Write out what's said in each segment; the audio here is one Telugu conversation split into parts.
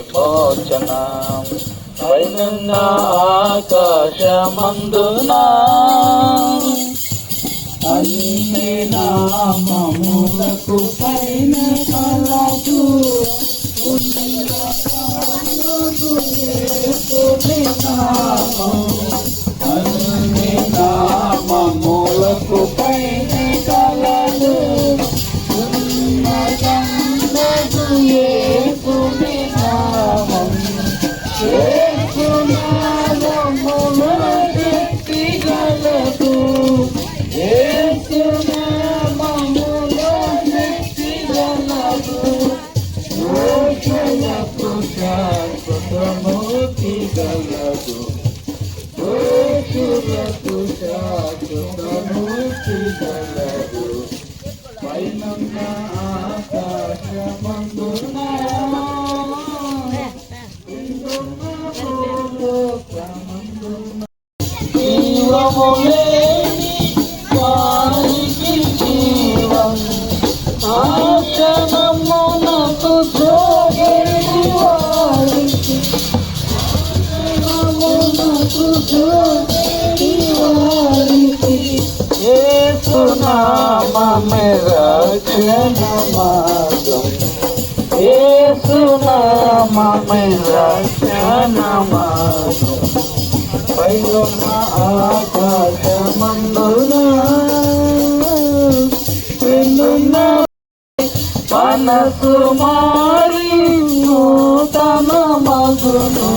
విమోచనం. పైనున్న ఆకాశమందున. అన్ని నామములకు పైన ఏసునామమే రక్షణ మార్గం పైన ఆకాశమందున విన్నున్న మనసు మారి నూతన మగును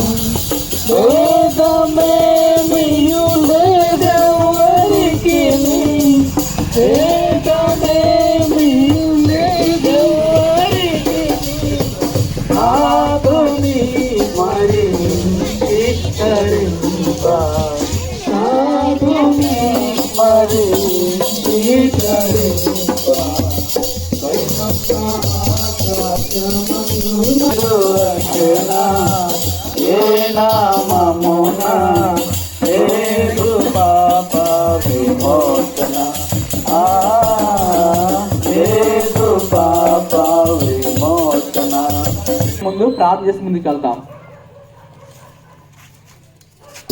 ముందు ప్రార్థన చేసి ముందుకు వెళ్తాం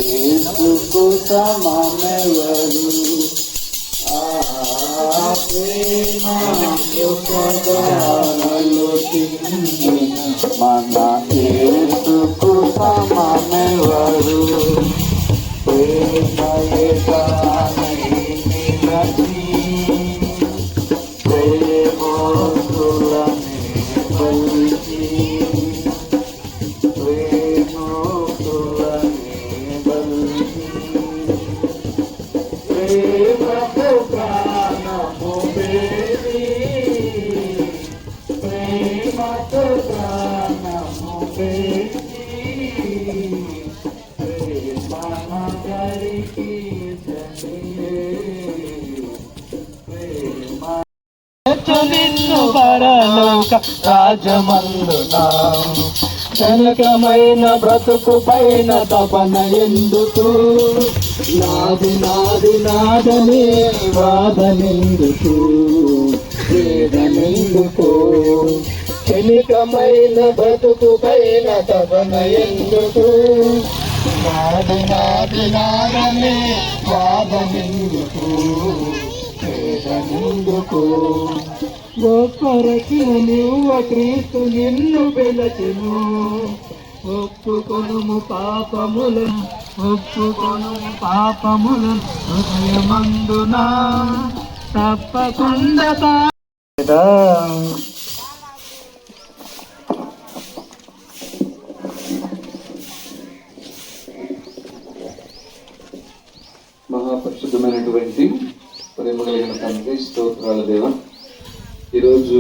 యేసుకు mana itu kupa నిన్ను పరలోక రాజమందునా కనకమైన బ్రతుకు పైన తపన ఎందుకు? నాది నాది నాదనే వాదనెందుకు వేదనెందుకు క్షణికమైన బతుకు పైన తపన ఎందుకు? నాది నాది నాదనే వాదనెందుకు వేదనెందుకు గొప్పరకి నువ్వ క్రీస్తు నిన్ను పిలచెను ఒప్పుకొనుము పాపములను ఒప్పుకొనుము పాపములను హృదయమందునా తప్పకుండా తా- ప్రేమ కలిగిన తండ్రి స్తోత్రాల దేవ. ఈరోజు